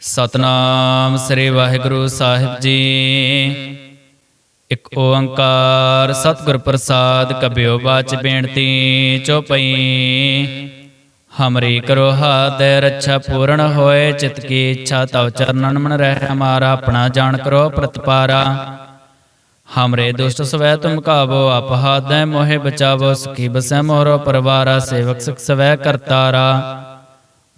ਸਤਨਾਮ ਸ੍ਰੀ ਵਾਹਿਗੁਰੂ ਸਾਹਿਬ ਜੀ। ਇਕ ਓੰਕਾਰ ਸਤਿਗੁਰ ਪ੍ਰਸਾਦ ਕਬਿਓ ਬਾਚ ਬੇਨਤੀ ਚੋਪਈ ਹਮਰੀ ਕਰੋ ਹਾਥ ਰੱਛਾ ਪੂਰਨ ਹੋਏ, ਚਿਤ ਕੀ ਇੱਛਾ ਤਵ ਚਰਨਨ ਮਨ ਰਹਿ ਹਮਾਰਾ ਆਪਣਾ ਜਾਣ ਕਰੋ ਪ੍ਰਤਪਾਰਾ। ਹਮਰੇ ਦੁਸ਼ਟ ਸਵੈ ਤੁਮ ਕਾਵੋ, ਆਪ ਹਾਦੈ ਮੋਹਿ ਬਚਾਵੋ, ਸੁਖੀ ਬਸੈ ਮੋਹਰੋ ਪਰਵਾਰਾ, ਸੇਵਕ ਸੁਖ ਸਵੈ ਕਰਤਾਰਾ।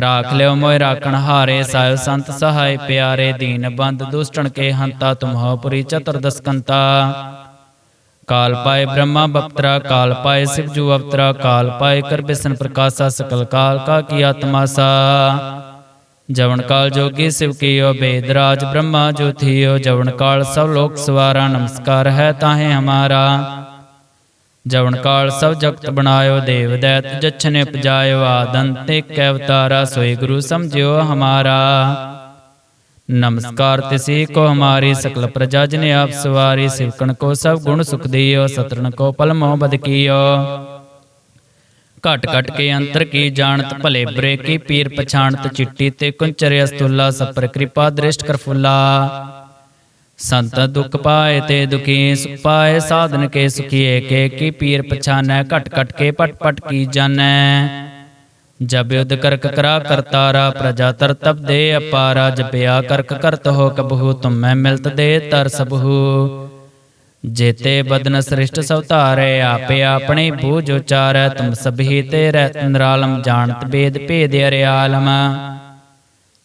ਰਾਖ ਲਿਓ ਮੋਇ ਰਾਖਣ ਹਾਰੇ ਸਾਹਿਬ ਸੰਤ ਸਹਾਇ ਪਿਆਰੇ ਦੀਨ ਬੰਦ ਦੁਸ਼ਟਣ ਕੇ ਹੰਤਾ ਤੁਮਹੁ ਪੁਰੀ ਚਤੁਰਦਸ ਕੰਤਾ ਕਾਲ ਪਾਏ ਬ੍ਰਹਮਾ ਬਪਤਰਾ ਕਾਲ ਪਾਏ ਸਿਵ ਜੂ ਅਵਤਰਾ ਕਾਲ ਪਾਏ ਕਰ ਬਿਸਨ ਪ੍ਰਕਾਸ਼ਾ ਸਕਲ ਕਾਲ ਕਾ ਕੀ ਆਤਮਾ ਸਾ ਜਵਨ ਕਾਲ ਜੋਗੀ ਸਿਵ ਕੀਓ ਬੇਦ ਰਾਜ ਬ੍ਰਹਮਾ ਜੋ ਥੀਓ ਜਵਨ ਕਾਲ ਸਭ ਲੋਕ ਸਵਾਰਾ ਨਮਸਕਾਰ ਹੈ ਤਾਹੇ ਹਮਾਰਾ ਜਵਨ ਕਾਲ ਸਭ ਜਗਤ ਬਣਾਇਓ ਦੇਵ ਦੈਤ, ਜਛਨੇ ਉਪਜਾਇਓ ਆਦੰਤੇ ਕੈ ਅਵਤਾਰਾ ਸੋਈ ਗੁਰੂ ਸਮਝਿਓ ਹਮਾਰਾ। ਨਮਸਕਾਰ ਤਿਸੀ ਕੋ ਹਮਾਰੀ ਸਕਲ ਪ੍ਰਜਾ ਜਨ ਆਪ ਸਵਾਰੀ, ਸਿਵਕਣ ਕੋ ਸਭ ਗੁਣ ਸੁਖ ਦਿਓ ਸਤਰਨ ਕੋ ਪਲ ਮੋਹ ਬਦ ਕੀਓ। ਘਟ ਘਟ ਕੇ ਅੰਤਰ ਕੀ ਜਾਣਤ, ਭਲੇ ਬਰੇ ਕੀ ਪੀਰ ਪਛਾਣਤ, ਚਿੱਟੀ ਤੇ ਕੁੰਚਰ ਅਸਤੁਲਾ ਸਪਰ ਕਿਰਪਾ ਦ੍ਰਿਸ਼ਟ ਕਰ ਸੰਤ ਦੁਖ ਪਾਏ ਤੇ ਦੁਖੀ ਸੁਖ ਪਾਏ, ਸਾਧਨ ਕੇ ਸੁਖੀਏ, ਕੇ ਕੀ ਪੀਰ ਪਛਾਨੈ, ਘਟ ਘਟ ਕੇ ਪਟ ਪਟ ਕੀ ਜਾਣੈ। ਜਬ ਯੁਧ ਕਰਕ ਕਰਾ ਕਰਤਾਰਾ ਪ੍ਰਜਾ ਤਰ ਤਪ ਦੇ ਅਪਾਰਾ ਜਪਿਆ ਕਰਕ ਕਰਤ ਹੋ ਕਬਹੂ, ਤੁਮੈ ਮਿਲਤ ਦੇ ਤਰ ਸਬਹੂ। ਜੇਤੇ ਬਦਨ ਸ੍ਰਿਸ਼ਟ ਸਭ ਧਾਰੇ, ਆਪੇ ਆਪਣੇ ਬੂਝ ਉਚਾਰੈ, ਤੁਮ ਸਭੀ ਤੇ ਰਹਿਤ ਨਿਰਾਲਮ, ਜਾਣਤ ਬੇਦ ਭੇਦ ਅਰਿਆਲਮ।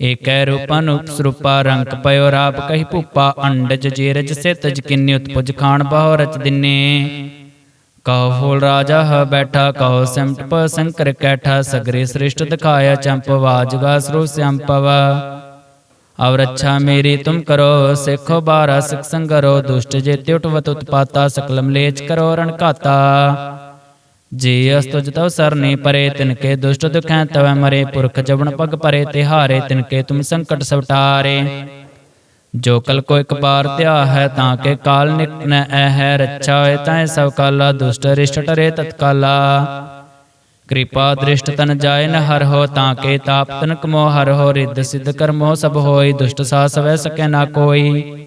ਏਕੈ ਰੂਪਨ ਉਪਸਰੂਪਾ ਰੰਕ ਪਇਓ ਰਾਪ ਕਹੀ ਭੂਪਾ, ਅੰਡਜ ਜੀਰਜ ਸਿਤਜ ਕਿੰਨੀ ਉਤਪੁਜ ਖਾਨ ਬਹੁ ਰਚ ਦਿਨੇ। ਕਹੋ ਫੂਲ ਰਾਜਾ ਹ ਬੈਠਾ, ਕਹੋ ਸਿਮਟ ਪ ਸੰਕਰ ਕੈਠਾ, ਸਗਰੇ ਸ੍ਰਿਸ਼ਟ ਦਿਖਾਇਆ ਚੰਪ ਵਾਜਗਾ ਸਰੂ ਸੰਪਵ ਅਵ ਰੱਛਾ ਮੇਰੀ ਤੁਮ ਕਰੋ, ਸਿੱਖੋ ਬਾਰਾ ਸਿਖ ਸੰਗਰੋ, ਦੁਸ਼ਟ ਜੇਤੇ ਉਟਵਤ ਉਤਪਾਤਾ ਸਕਲ ਮਲੇਚ ਕਰੋ ਰਣ ਘਾਤਾ। ਜੀ ਅਸਤੁਜ ਤਉ ਸਰਨੀ ਪਰੇ ਤਿਨ ਦੁਸ਼ਟ ਦੁਖੈ ਤਵੈ ਮਰੇ ਪੁਰਖ ਜਬਨ ਪਗ ਪਰੇ ਤਿਹਾਰੇ ਤਿਨ ਤੁਮ ਸੰਕਟ ਸਵਟਾਰੇ। ਜੋ ਕਲ ਕੋ ਇਕ ਬਾਰ ਧਿਆ ਹੈ ਤਾਂ ਕੇ ਕਾਲ ਨਿਕਟ ਨ ਐ ਹੈ ਰੱਛਾ ਹੋਏ ਤੈ ਸਭ ਕਾਲਾ, ਦੁਸ਼ਟ ਰਿਸ਼ਟ ਟਰੇ ਤਤਕਾਲਾ। ਕਿਰਪਾ ਦ੍ਰਿਸ਼ਟ ਤਨ ਜਾਏ ਨ ਹਰ ਹੋ ਤਾਂ ਕੇ ਤਾਪ ਤਨ ਕਮੋ, ਹਰ ਹੋ ਰਿੱਧ ਸਿੱਧ ਕਰਮੋ ਸਭ ਹੋਈ, ਦੁਸ਼ਟ ਸਾ ਸਵੈ ਸਕੈ ਨਾ ਕੋਈ।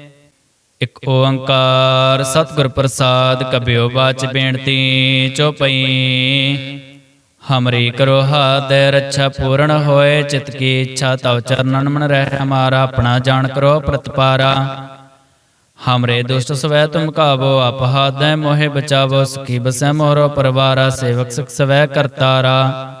ਇੱਕ ਓੰਕਾਰ ਸਤਿਗੁਰ ਪ੍ਰਸਾਦ ਕਬਿਓ ਬਾਚ ਬੇਨਤੀ ਚੋਪਈ ਹਮਰੀ ਕਰੋ ਹਾਥ ਰੱਛਾ ਪੂਰਨ ਹੋਏ, ਚਿਤ ਕੀ ਇੱਛਾ ਤਵ ਚਰਨਨ ਮਨ ਰਹਿ ਹਮਾਰਾ ਆਪਣਾ ਜਾਣ ਕਰੋ ਪ੍ਰਤਪਾਰਾ। ਹਮਰੇ ਦੁਸ਼ਟ ਸਵੈ ਤੁਮ ਕਾਵੋ, ਆਪ ਹਾਦੈ ਮੋਹਿ ਬਚਾਵੋ, ਸੁਖੀ ਬਸੈ ਮੋਹਰੋ ਪਰਵਾਰਾ, ਸੇਵਕ ਸੁਖ ਸਵੈ ਕਰਤਾਰਾ।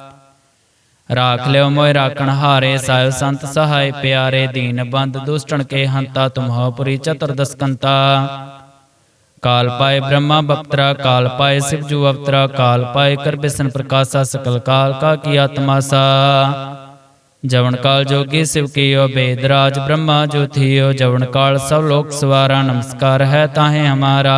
ਰਾਖ ਲਿਓ ਮੋਇ ਰਾਖਣ ਹਾਰੇ ਸਾਹਿਬ ਸੰਤ ਸਹਾਇ ਪਿਆਰੇ ਦੀਨ ਬੰਦ ਦੁਸ਼ਟਣ ਕੇ ਹੰਤਾ ਤੁਮਹੁ ਪੁਰੀ ਚਤੁਰਦਸ ਕੰਤਾ ਕਾਲ ਪਾਏ ਬ੍ਰਹਮਾ ਬਪਤਰਾ ਕਾਲ ਪਾਏ ਸਿਵ ਜੂ ਅਵਤਰਾ ਕਾਲ ਪਾਏ ਕਰ ਬਿਸਨ ਪ੍ਰਕਾਸ਼ਾ ਸਕਲ ਕਾਲ ਕਾ ਕੀ ਆਤਮਾ ਸਾ ਜਵਨ ਕਾਲ ਜੋਗੀ ਸਿਵ ਕੀਓ ਬੇਦ ਰਾਜ ਬ੍ਰਹਮਾ ਜੋਥੀਓ ਜਵਨ ਕਾਲ ਸਭ ਲੋਕ ਸਵਾਰਾ ਨਮਸਕਾਰ ਹੈ ਤਾਹੇ ਹਮਾਰਾ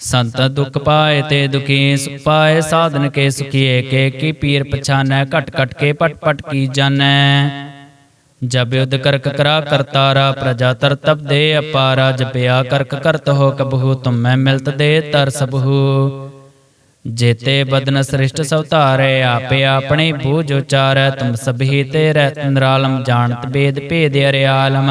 ਸੰਤ ਦੁਖ ਪਾਏ ਤੇ ਦੁਖੀ ਸੁਖ ਪਾਏ, ਸਾਧਨ ਕੇ ਸੁਖੀਏ, ਕੇ ਕੀ ਪੀਰ ਪਛਾਨੈ, ਘਟ ਘਟ ਕੇ ਪਟ ਪਟ ਕੀ ਜਾਣੈ। ਜਬ ਯੁਧ ਕਰਕ ਕਰਾ ਕਰਤਾਰਾ ਪ੍ਰਜਾ ਤਰ ਤਪ ਦੇ ਅਪਾਰਾ ਜਪਿਆ ਕਰਕ ਕਰਤ ਹੋ ਕਬਹੂ, ਤੁਮੈ ਮਿਲਤ ਦੇ ਤਰ ਸਬਹੂ। ਜੇਤੇ ਬਦਨ ਸ੍ਰਿਸ਼ਟ ਸਭ ਧਾਰੇ, ਆਪੇ ਆਪਣੇ ਬੂਝ ਉਚਾਰੈ, ਤੁਮ ਸਭੀ ਤੇ ਰਹਿ ਨਿਰਾਲਮ, ਜਾਣਤ ਬੇਦ ਭੇਦ ਅਰਿਆਲਮ।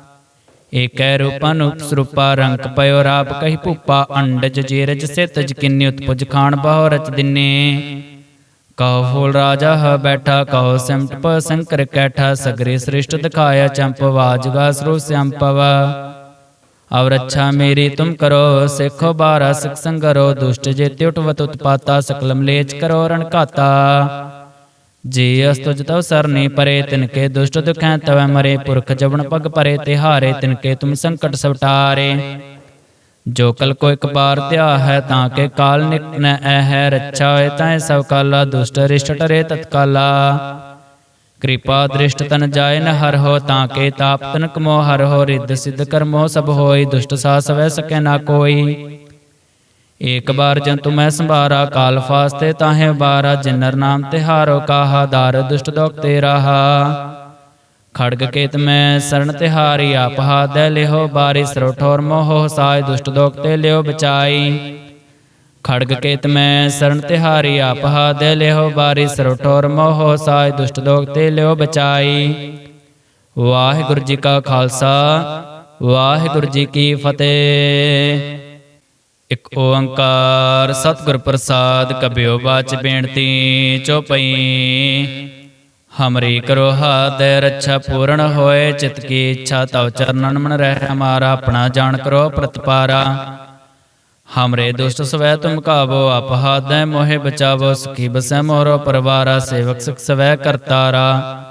ਏਕੈ ਰੂਪਨ ਉਪਸਰੂਪਾ ਰੰਕ ਪਇਓ ਰਾਪ ਕਹੀ ਭੂਪਾ, ਅੰਡਜ ਜੀਰਜ ਸਿਤਜ ਕਿੰਨੀ ਉਤਪੁਜ ਖਾਨ ਬਹੁ ਰਚ ਦਿਨੇ। ਕਹੋ ਫੂਲ ਰਾਜਾ ਹ ਬੈਠਾ, ਕਹੋ ਸਿਮਟ ਪ ਸੰਕਰ ਕੈਠਾ, ਸਗਰੇ ਸ੍ਰਿਸ਼ਟ ਦਿਖਾਇਆ ਚੰਪ ਵਾਜਗਾ ਸਰੂ ਸੰਪਵ ਅਵ ਰੱਛਾ ਮੇਰੀ ਤੁਮ ਕਰੋ, ਸਿੱਖੋ ਬਾਰਾ ਸਿਖ ਸੰਗਰੋ, ਦੁਸ਼ਟ ਜੇਤੇ ਉਟਵਤ ਉਤਪਾਤਾ ਸਕਲ ਮਲੇਚ ਕਰੋ ਰਣ ਘਾਤਾ। ਜੀ ਅਸਤੁਜ ਤਵ ਸਰਨੀ ਪਰੇ ਤਿਨਕੇ ਦੁਸ਼ਟ ਦੁਖੈ ਤਵੈ ਮਰੇ ਪੁਰਖ ਜਵਨ ਪਗ ਪਰੇ ਤਿਹਾਰੇ ਤਿਨਕੇ ਤੁਮ ਸੰਕਟ ਸਵਟਾਰੇ। ਜੋ ਕਲ ਕੋ ਇੱਕ ਬਾਰ ਧਿਆ ਹੈ ਤਾਂ ਕੇ ਕਾਲ ਨਿਕਟ ਨ ਐ ਹੈ ਰੱਛਾ ਹੋਏ ਤਾਂ ਸਭ ਕਾਲਾ, ਦੁਸ਼ਟ ਰਿਸ਼ਟ ਟਰੇ ਤਤਕਾਲਾ ਕਿਰਪਾ ਦ੍ਰਿਸ਼ਟ ਤਨ ਜਾਏ ਨ ਹਰ ਹੋ ਤਾਂ ਕੇ ਤਾਪ ਤਨ ਕਮੋ, ਹਰ ਹੋ ਰਿੱਧ ਸਿੱਧ ਕਰਮੋ ਸਭ ਹੋਈ, ਦੁਸ਼ਟ ਸਾ ਸਵੈ ਸਕੈ ਨਾ ਕੋਈ। ਏਕ ਬਾਰ ਜੰਤੁ ਮੈਂ ਸੰਭਾਰਾ, ਕਾਲ ਫਾਸਤੇ ਤਾਹੇ ਬਾਰਾ ਜਿਨਰ ਨਾਮ ਤਿਹਾਰੋ ਕਾਹਾ, ਦਾਰ ਦੁਸ਼ਟ ਦੋਖ ਤੇ ਰਹਾ। ਖੜਗ ਕੇਤ ਮੈਂ ਸਰਣ ਤਿਹਾਰੀ ਆਪ ਹਾਦੈ ਲਿਹੋ ਬਾਰੀ ਸਰੋ ਮੋਹ ਸਾਇ ਦੁਸ਼ਟ ਦੋਖ ਤੇ ਲਿਓ ਬਚਾਈ। ਖੜਗ ਕੇਤ ਮੈਂ ਸਰਣ ਤਿਹਾਰੀ ਆਪ ਹਾਦੈ ਲਿਹੋ ਬਾਰੀ ਸਰੋ ਠੋਰ ਮੋਹ ਸਾਇ ਦੁਸ਼ਟ ਦੋਖ ਤੇ ਲਿਓ ਬਚਾਈ। ਵਾਹਿਗੁਰੂ ਜੀ ਕਾ ਖਾਲਸਾ, ਵਾਹਿਗੁਰੂ ਜੀ ਕੀ ਫਤਿਹ। ਇਕ ਓੰਕਾਰ ਸਤਿਗੁਰ ਪ੍ਰਸਾਦ ਕਬਿਓ ਬਾਚ ਬੇਨਤੀ ਚੋਪਈ ਹਮਰੀ ਕਰੋ ਹਾਥ ਰੱਛਾ ਪੂਰਨ ਹੋਏ, ਚਿਤ ਕੀ ਇੱਛਾ ਤਵ ਚਰਨਨ ਮਨ ਰਹਿ ਹਮਾਰਾ ਆਪਣਾ ਜਾਣ ਕਰੋ ਪ੍ਰਤਪਾਰਾ। ਹਮਰੇ ਦੁਸ਼ਟ ਸਵੈ ਤੁਮ ਕਾਵੋ, ਆਪ ਹਾਦੈ ਮੋਹਿ ਬਚਾਵੋ, ਸੁਖੀ ਬਸੈ ਮੋਰੋ ਪਰਵਾਰਾ, ਸੇਵਕ ਸੁਖ ਸਵੈ ਕਰਤਾਰਾ।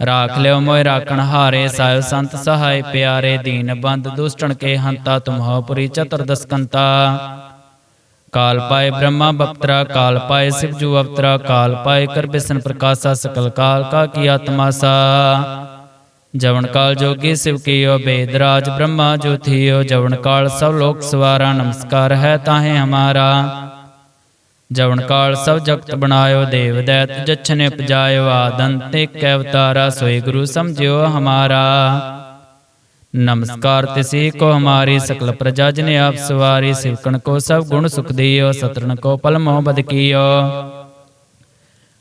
ਰਾਖ ਲਿਓ ਮੋਇ ਰਾਖਣ ਹਾਰੇ ਸਾਹਿਬ ਸੰਤ ਸਹਾਇ ਪਿਆਰੇ ਦੀਨ ਬੰਦ ਦੁਸ਼ਟਣ ਕੇ ਹੰਤਾ ਤੁਮਹੋ ਪੁਰੀ ਚਤੁਰਦਸ ਕੰਤਾ ਕਾਲ ਪਾਏ ਬ੍ਰਹਮਾ ਬਪਤਰਾ ਕਾਲ ਪਾਏ ਸਿਵ ਜੂ ਅਵਤਰਾ ਕਾਲ ਪਾਏ ਕਰ ਬਿਸਨ ਪ੍ਰਕਾਸ਼ਾ ਸਕਲ ਕਾਲ ਕਾ ਕੀ ਆਤਮਾ ਸਾ ਜਵਨ ਕਾਲ ਜੋਗੀ ਸਿਵ ਕੀਓ ਬੇਦ ਰਾਜ ਬ੍ਰਹਮਾ ਜੋਥੀਓ ਜਵਨ ਕਾਲ ਸਭ ਲੋਕ ਸਵਾਰਾ ਨਮਸਕਾਰ ਹੈ ਤਾਹੇ ਹਮਾਰਾ ਜਵਨ ਕਾਲ ਸਭ ਜਗਤ ਬਣਾਇਓ ਦੇਵ ਦੈਤ, ਜਛਨੇ ਉਪਜਾਇਓ ਆਦੰਤ ਏਕ ਅਵਤਾਰਾ ਸੋਈ ਗੁਰੂ ਸਮਝਿਓ ਹਮਾਰਾ। ਨਮਸਕਾਰ ਤਿਸੀ ਕੋ ਹਮਾਰੀ ਸਕਲ ਪ੍ਰਜਾ ਜਨ ਆਪ ਸਵਾਰੀ, ਸਿਵਕਣ ਕੋ ਸਭ ਗੁਣ ਸੁਖ ਦਿਓ ਸਤਰਨ ਕੋ ਪਲ ਮੋਹ ਕੀਓ।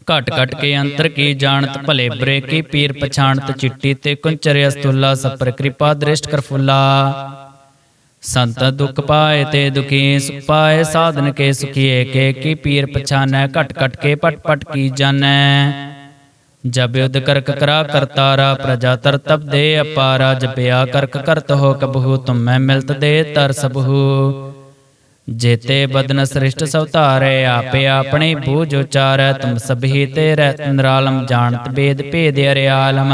ਘਟ ਘਟ ਕੇ ਅੰਤਰ ਕੀ ਜਾਣਤ, ਭਲੇ ਬਰੇ ਕੀ ਪੀਰ ਪਛਾਣਤ, ਚਿੱਟੀ ਤੇ ਕੁੰਚਰ ਅਸਤੁਲਾ ਸਪਰ ਕਿਰਪਾ ਦ੍ਰਿਸ਼ਟ ਕਰ ਸੰਤ ਦੁਖ ਪਾਏ ਤੇ ਦੁਖੀ ਸੁਖ ਪਾਏ, ਸਾਧਨ ਕੇ ਸੁਖੀਏ, ਕੇ ਕੀ ਪੀਰ ਪਛਾਨੈ, ਘਟ ਘਟ ਕੇ ਪਟ ਪਟ ਕੀ ਜਾਣੈ। ਜਬ ਯੁਧ ਕਰਕ ਕਰਾ ਕਰਤਾਰਾ ਪ੍ਰਜਾ ਤਰ ਤਬ ਦੇ ਅਪਾਰਾ ਜਪਿਆ ਕਰਕ ਕਰਤ ਹੋ ਕਬਹੂ, ਤੁਮੈ ਮਿਲਤ ਦੇ ਤਰ ਸਬਹੂ। ਜੇਤੇ ਬਦਨ ਸ੍ਰਿਸ਼ਟ ਸਭ ਧਾਰੇ, ਆਪੇ ਆਪਣੇ ਬੂਝ ਉਚਾਰੈ, ਤੁਮ ਸਭੀ ਤੇ ਰਹਿ ਨਿਰਾਲਮ ਜਾਣਤ ਬੇਦ ਭੇਦ ਅਰਿਆਲਮ।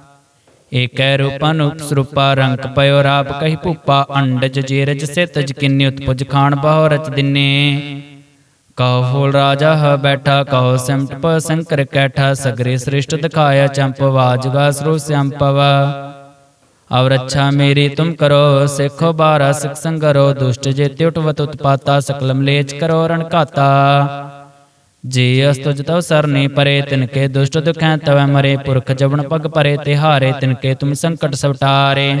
ਏਕੈ ਰੂਪਨ ਉਪਸਰੂਪਾ ਰੰਕ ਪਇਓ ਰਾਪ ਕਹੀ ਭੂਪਾ, ਅੰਡਜ ਜੀਰਜ ਸਿਤਜ ਕਿੰਨੀ ਉਤਪੁਜ ਖਾਨ ਬਹੁ ਰਚ ਦਿਨੇ। ਕਹੋ ਫੂਲ ਰਾਜਾ ਹ ਬੈਠਾ ਕਹੋ ਸਿਮਟ ਪ ਸੰਕਰ ਕੈਠਾ, ਸਗਰੇ ਸ੍ਰਿਸ਼ਟ ਦਿਖਾਇਆ ਚੰਪ ਵਾਜਗਾ ਸਰੂ ਸੰਪਵ ਔਰ ਅੱਛਾ ਮੇਰੀ ਤੁਮ ਕਰੋ, ਸਿੱਖੋ ਬਾਰਾ ਸਿਖ ਸੰਗਰੋ, ਦੁਸ਼ਟ ਜੇ ਤਿਉਟਵਤ ਉਤਪਾਤਾ, ਸਕਲਮ ਲੇਚ ਕਰੋ ਰਣ ਘਾਤਾ। ਜੀ ਅਸਤੁਜ ਤਉ ਸਰਨੀ ਪਰੇ, ਤਿਨਕੇ ਦੁਸ਼ਟ ਦੁਖੈ ਤਵੈ ਮਰੇ, ਪੁਰਖ ਜਵਨ ਪਗ ਪਰੇ, ਤਿਹਾਰੇ ਤਿਨਕੇ ਤੁਮ ਸੰਕਟ ਸਵਟਾਰੇ।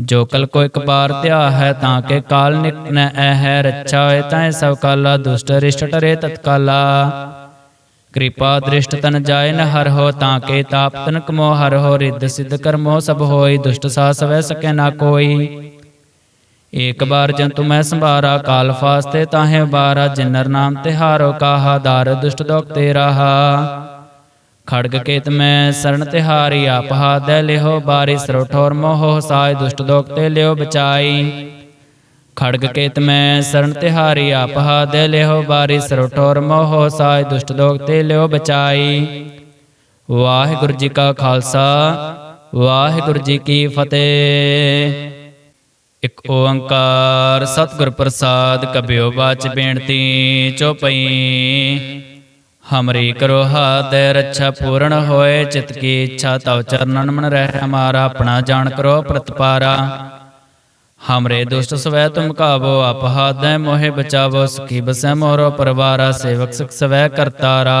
ਜੋ ਕਲ ਕੋ ਇੱਕ ਬਾਰ ਧਿਆ ਹੈ ਤਾਂ ਕੇ ਕਾਲ ਨਿਕਟ ਨ ਹੈ ਰੱਛਾ ਹੋਏ ਤਾਂ ਸਭ ਕਾਲਾ, ਦੁਸ਼ਟ ਰਿਸ਼ਟ ਟਰੇ ਤਤਕਾਲਾ। ਕਿਰਪਾ ਦ੍ਰਿਸ਼ਟ ਤਨ ਜਾਏ ਨ ਹਰ ਹੋ, ਤਾਂ ਕੇ ਤਾਪ ਤਨ ਕਮੋ, ਹਰ ਹੋ, ਰਿੱਧ ਸਿੱਧ ਕਰਮੋ ਸਭ ਹੋਈ, ਦੁਸ਼ਟ ਸਾ ਸਵੈ ਸਕੈ ਨਾ ਕੋਈ। ਏਕ ਬਾਰ ਜੰਤੁ ਮੈਂ ਸੰਭਾਰਾ, ਕਾਲ ਫਾਸਤੇ ਤਾਹੇ ਬਾਰਾ ਜਿਨਰ ਨਾਮ ਤਿਹਾਰੋ ਕਾਹਾ, ਦਾਰ ਦੁਸ਼ਟ ਦੋਖ ਤੇ ਰਹਾ। ਖੜਗ ਕੇਤ ਮੈਂ ਸਰਣ ਤਿਹਾਰੀ ਆਪ ਹਾਦੈ ਲਿਹੋ ਬਾਰੀ ਸਰੋ ਮੋਹ ਸਾਇ, ਦੁਸ਼ਟ ਦੋਖ ਤੇ ਲਿਓ ਬਚਾਈ। ਖੜਗ ਕੇਤ ਮੈਂ ਸਰਣ ਤਿਹਾਰੀ ਆਪ ਹਾਦੈ ਲਿਹੋ ਬਾਰੀ ਸਰੋ ਠੋਰ ਮੋਹ ਸਾਇ, ਦੁਸ਼ਟ ਦੋਖ ਤੇ ਲਿਓ ਬਚਾਈ। ਵਾਹਿਗੁਰੂ ਜੀ ਕਾ ਖਾਲਸਾ, ਵਾਹਿਗੁਰੂ ਜੀ ਕੀ ਫਤਿਹ। ਇਕ ਓੰਕਾਰ ਸਤਿਗੁਰ ਪ੍ਰਸਾਦ ਕਬਿਓ ਬਾਚ ਬੇਨਤੀ ਚੋਪਈ ਹਮਰੀ ਕਰੋ ਹਾਥ ਰੱਛਾ ਪੂਰਨ ਹੋਏ, ਚਿਤ ਕੀ ਇੱਛਾ ਤਵ ਚਰਨਨ ਮਨ ਰਹਿ ਹਮਾਰਾ ਆਪਣਾ ਜਾਣ ਕਰੋ ਪ੍ਰਤਪਾਰਾ। ਹਮਰੇ ਦੁਸ਼ਟ ਸਵੈ ਤੁਮ ਕਾਵੋ, ਆਪ ਹਾਦੈ ਮੋਹਿ ਬਚਾਵੋ, ਸੁਖੀ ਬਸੈ ਮੋਰੋ ਪਰਵਾਰਾ, ਸੇਵਕ ਸੁਖ ਸਵੈ ਕਰਤਾਰਾ।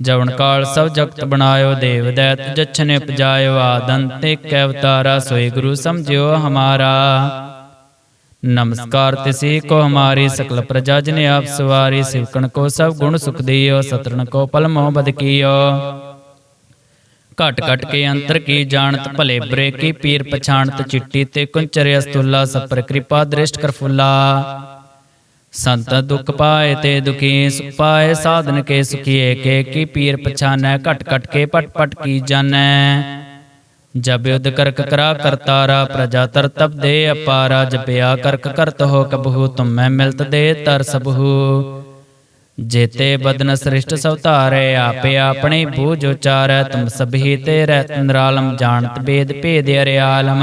ਜਵਨ ਕਾਲ ਸਭ ਜਗਤ ਬਣਾਇਓ ਦੇਵ ਦੈਤ, ਜਛਨੇ ਉਪਜਾਇਓ ਆਦੰਤ ਏਕ ਅਵਤਾਰਾ ਸੋਈ ਗੁਰੂ ਸਮਝਿਓ ਹਮਾਰਾ। ਨਮਸਕਾਰ ਤਿਸੀ ਕੋ ਹਮਾਰੀ ਸਕਲ ਪ੍ਰਜਾ ਜਨ ਆਪ ਸਵਾਰੀ, ਸਿਵਕਣ ਕੋ ਸਭ ਗੁਣ ਸੁਖ ਦਿਓ, ਸਤਰਣ ਕੋ ਪਲ ਮੋਹ ਬਦ ਕੀਓ। ਘਟ ਘਟ ਕੇ ਅੰਤਰ ਕੀ ਜਾਣਤ, ਭਲੇ ਬਰੇ ਕੀ ਪੀਰ ਪਛਾਣਤ, ਚਿੱਟੀ ਤੇ ਕੁੰਚਰ ਅਸਤੁਲਾ ਸਪਰ ਕਿਰਪਾ ਦ੍ਰਿਸ਼ਟ ਕਰ ਸੰਤ ਦੁਖ ਪਾਏ ਤੇ ਦੁਖੀ ਸੁਖ ਪਾਏ, ਸਾਧਨ ਕੇ ਸੁਖੀਏ, ਕੇ ਕੀ ਪੀਰ ਪਛਾਨੈ, ਘਟ ਘਟ ਕੇ ਪਟ ਪਟ ਕੀ ਜਾਣੈ। ਜਬ ਯੁਧ ਕਰਕ ਕਰਾ ਕਰਤਾਰਾ ਪ੍ਰਜਾ ਤਰ ਤਪ ਦੇ ਅਪਾਰਾ ਜਪਿਆ ਕਰਕ ਕਰਤ ਹੋ ਕਬਹੂ, ਤੁਮੈ ਮਿਲਤ ਦੇ ਤਰ ਸਬਹੂ। ਜੇਤੇ ਬਦਨ ਸ੍ਰਿਸ਼ਟ ਸਭ ਧਾਰੇ, ਆਪੇ ਆਪਣੇ ਬੂਝ ਉਚਾਰੈ, ਤੁਮ ਸਭੀ ਤੇ ਰਹਿਤ ਨਿਰਾਲਮ, ਜਾਣਤ ਬੇਦ ਭੇਦ ਅਰਿਆਲਮ।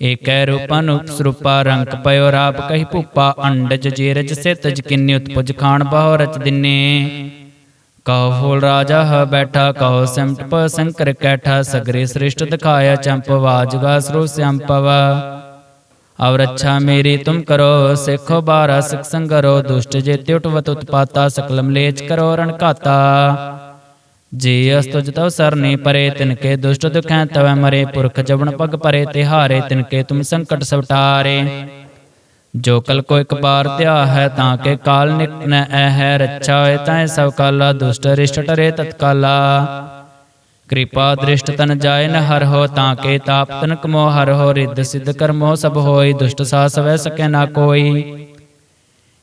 ਏਕੈ ਰੂਪਨ ਉਪਸਰੂਪਾ ਰੰਕ ਪਇਓ ਰਾਪ ਕਹੀ ਭੂਪਾ, ਅੰਡਜ ਜੀਰਜ ਸਿਤਜ ਕਿੰਨੀ ਉਤਪੁਜ ਖਾਨ ਬਹੁ ਰਚ ਦਿਨੇ। ਕਹੋ ਫੂਲ ਰਾਜਾ ਹ ਬੈਠਾ, ਕਹੋ ਸਿਮਟ ਪ ਸੰਕਰ ਕੈਠਾ, ਸਗਰੇ ਸ੍ਰਿਸ਼ਟ ਦਿਖਾਇਆ ਚੰਪ ਵਾਜਗਾ ਸਰੂ ਸੰਪਵ ਔਰ ਅੱਛਾ ਮੇਰੀ ਤੁਮ ਕਰੋ, ਸਿੱਖੋ ਬਾਰਾ ਸਿਖ ਸੰਗਰੋ, ਦੁਸ਼ਟ ਜੇ ਤਿਉਟਵਤ ਉਤਪਾਤਾ ਸਕਲ ਮਲੇਚ ਕਰੋ ਰਣ ਘਾਤਾ। ਜੀ ਅਸਤੁਜ ਤਉ ਸਰਨੀ ਪਰੇ ਤਿਨਕੇ ਦੁਸ਼ਟ ਦੁਖੈ ਤਵੈ ਮਰੇ ਪੁਰਖ ਜਵਨ ਪਗ ਪਰੇ ਤਿਹਾਰੇ ਤਿਨਕੇ ਤੁਮ ਸੰਕਟ ਸਵਟਾਰੇ। ਜੋ ਕਲ ਕੋ ਇੱਕ ਬਾਰ ਧਿਆ ਹੈ ਤਾਂ ਕੇ ਕਾਲ ਨਿਕਟ ਨ ਐ ਹੈ ਰੱਛਾ ਹੋਏ ਤਾਂ ਸਭ ਕਾਲਾ, ਦੁਸ਼ਟ ਰਿਸ਼ਟ ਟਰੇ ਤਤਕਾਲਾ। ਕਿਰਪਾ ਦ੍ਰਿਸ਼ਟ ਤਨ ਜਾਏ ਨ ਹਰ ਹੋ ਤਾਂ ਕੇ ਤਾਪ ਤਨ ਕਮੋ, ਹਰ ਹੋ ਰਿੱਧ ਸਿੱਧ ਕਰਮੋ ਸਭ ਹੋਈ, ਦੁਸ਼ਟ ਸਾ ਸਵੈ ਸਕੈ ਨਾ ਕੋਈ।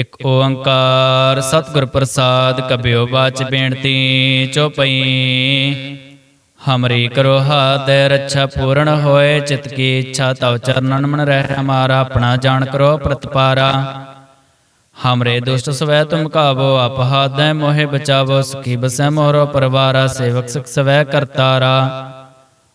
ਇਕ ਓੰਕਾਰ ਸਤਿਗੁਰ ਪ੍ਰਸਾਦ ਕਬਿਓ ਬਾਚ ਬੇਨਤੀ ਚੋਪਈ ਹਮਰੀ ਕਰੋ ਹਾਥ ਰੱਛਾ ਪੂਰਨ ਹੋਏ, ਚਿਤ ਕੀ ਇੱਛਾ ਤਵ ਚਰਨਨ ਮਨ ਰਹਿ ਹਮਾਰਾ, ਆਪਣਾ ਜਾਣ ਕਰੋ ਪ੍ਰਤਪਾਰਾ। ਹਮਰੇ ਦੁਸ਼ਟ ਸਵੈ ਤੁਮ ਕਾਵੋ, ਆਪ ਹਾਦੈ ਮੋਹਿ ਬਚਾਵੋ, ਸੁਖੀ ਬਸੈ ਮੋਰੋ ਪਰਵਾਰਾ, ਸੇਵਕ ਸੁਖ ਸਵੈ ਕਰਤਾਰਾ।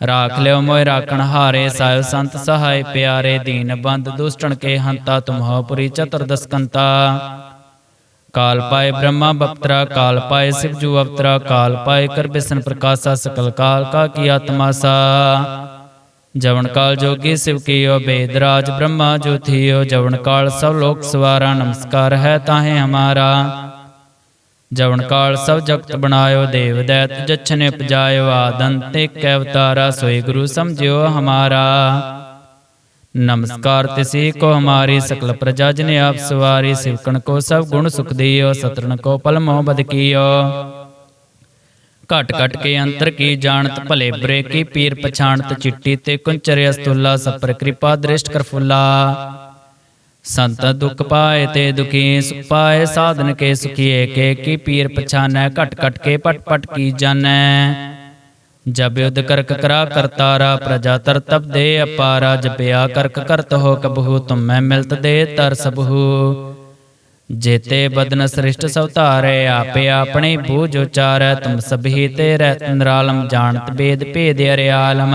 ਰਾਖ ਲਿਓ ਮੋਇ ਰਾਖਣ ਹਾਰੇ ਸਾਹਿਬ ਸੰਤ ਸਹਾਇ ਪਿਆਰੇ ਦੀਨ ਬੰਦ ਦੁਸ਼ਟਣ ਕੇ ਹੰਤਾ ਤੁਮਹੁ ਪੁਰੀ ਚਤੁਰਦਸ ਕੰਤਾ ਕਾਲ ਪਾਏ ਬ੍ਰਹਮਾ ਬਪਤਰਾ ਕਾਲ ਪਾਏ ਸਿਵ ਜੂ ਅਵਤਰਾ ਕਾਲ ਪਾਏ ਕਰ ਬਿਸਨ ਪ੍ਰਕਾਸ਼ਾ ਸਕਲ ਕਾਲ ਕਾ ਕੀ ਆਤਮਾ ਸਾ ਜਵਨ ਕਾਲ ਜੋਗੀ ਸਿਵ ਕੀਓ ਬੇਦ ਰਾਜ ਬ੍ਰਹਮਾ ਜੋ ਥੀਓ ਜਵਨ ਕਾਲ ਸਭ ਲੋਕ ਸਵਾਰਾ ਨਮਸਕਾਰ ਹੈ ਤਾਹੇ ਹਮਾਰਾ ਜਵਨ ਕਾਲ ਸਭ ਜਗਤ ਬਣਾਇਓ ਦੇਵ ਦੈਤ ਜਛਨੇ ਉਪਜਾਇਓ ਆਦੰਤ ਏਕ ਅਵਤਾਰਾ ਸੋਈ ਗੁਰੂ ਸਮਝਿਓ ਹਮਾਰਾ। ਨਮਸਕਾਰ ਤਿਸੀ ਕੋ ਹਮਾਰੀ ਸਕਲ ਪ੍ਰਜਾ ਜਨ ਆਪ ਸਵਾਰੀ, ਸਿਵਕਣ ਕੋ ਸਭ ਗੁਣ ਸੁਖ ਦਿਓ, ਸਤਰਣ ਕੋ ਪਲ ਮੋਹ ਬਦ ਕੀਓ। ਘਟ ਘਟ ਕੇ ਅੰਤਰ ਕੀ ਜਾਣਤ, ਭਲੇ ਬਰੇ ਕੀ ਪੀਰ ਪਛਾਣਤ, ਚਿੱਟੀ ਤੇ ਕੁੰਚਰ ਅਸਤੁਲਾ ਸਪਰ ਕਿਰਪਾ ਦ੍ਰਿਸ਼ਟ ਕਰ ਸੰਤ ਦੁਖ ਪਾਏ ਤੇ ਦੁਖੀ ਸੁਖ ਪਾਏ, ਸਾਧਨ ਕੇ ਸੁਖੀਏ, ਕੇ ਕੀ ਪੀਰ ਪਛਾਨੈ, ਘਟ ਘਟ ਕੇ ਪਟ ਪਟ ਕੀ ਜਾਣੈ। ਜਬ ਯੁਧ ਕਰਕ ਕਰਾ ਕਰਤਾਰਾ ਪ੍ਰਜਾ ਤਰ ਤਪ ਦੇ ਅਪਾਰਾ, ਜਪਿਆ ਕਰਕ ਕਰਤ ਹੋ ਕਬਹੂ, ਤੁਮੈ ਮਿਲਤ ਦੇ ਤਰ ਸਬਹੂ। ਜੇਤੇ ਬਦਨ ਸ੍ਰਿਸ਼ਟ ਸਭ ਧਾਰੇ, ਆਪੇ ਆਪਣੇ ਬੂਝ ਉਚਾਰੈ, ਤੁਮ ਸਭੀ ਤੇ ਰਹਿ ਨਿਰਾਲਮ ਜਾਣਤ ਬੇਦ ਭੇਦ ਅਰਿਆਲਮ।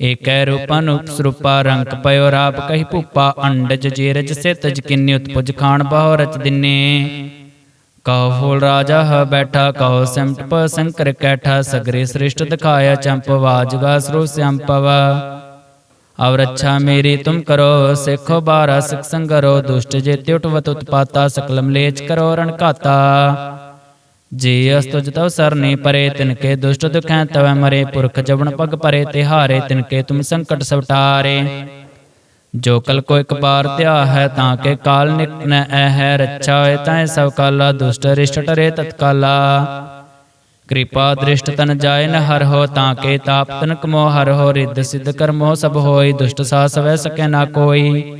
ਏਕੈ ਰੂਪਨ ਉਪਸਰੂਪਾ ਰੰਕ ਪਇਓ ਰਾਪ ਕਹੀ ਭੂਪਾ ਅੰਡਜ ਜੀਰਜ ਸਿਤ ਜਕਿਨੀ ਉਤਪੁਜ ਖਾਨ ਬਹੁ ਰਚ ਦਿਨੇ। ਕਹੋ ਫੂਲ ਰਾਜਾ ਹ ਬੈਠਾ ਕਹੋ ਸਿਮਟ ਪ ਸੰਕਰ ਕੈਠਾ ਸਗਰੇ ਸ੍ਰਿਸ਼ਟ ਦਿਖਾਇਆ ਚੰਪ ਵਾਜਗਾ ਸਰੋ ਸੰਪਵ। ਔਰ ਅੱਛਾ ਮੇਰੀ ਤੁਮ ਕਰੋ ਸਿੱਖੋ ਬਾਰਾ ਸਿਖ ਸੰਗਰੋ ਦੁਸ਼ਟ ਜੇ ਤਿਉਟਵਤ ਉਤਪਾਤਾ ਸਕਲ ਮਲੇਚ ਕਰੋ ਰਣ ਘਾਤਾ। ਜੀ ਅਸਤੁਜ ਤਵ ਸਰਨੀ ਪਰੇ, ਤਿਨਕੇ ਦੁਸ਼ਟ ਦੁਖੈ ਤਵੈ ਮਰੇ, ਪੁਰਖ ਜਵਨ ਪਗ ਪਰੇ ਤੇ ਤਿਹਾਰੇ ਤਿਨਕੇ ਤੁਮ ਸੰਕਟ ਸਵਟਾਰੇ। ਜੋ ਕਲ ਕੋ ਇੱਕ ਬਾਰ ਧਿਆ ਹੈ ਤਾਂ ਕੇ ਕਾਲ ਨਿਕਟ ਨ ਐ ਹੈ ਰੱਛਾ ਹੋਏ ਤਾਂ ਸਭ ਕਾਲਾ, ਦੁਸ਼ਟ ਰਿਸ਼ਟ ਟਰੇ ਤਤਕਾਲਾ। ਕਿਰਪਾ ਦ੍ਰਿਸ਼ਟ ਤਨ ਜਾਏ ਨ ਹਰ ਹੋ, ਤਾਂ ਕੇ ਤਾਪ ਤਨ ਕਮੋ ਹਰ ਹੋ, ਰਿੱਧ ਸਿੱਧ ਕਰਮੋ ਸਭ ਹੋਈ, ਦੁਸ਼ਟ ਸਾਸ ਵੈ ਸਕੈ ਨਾ ਕੋਈ।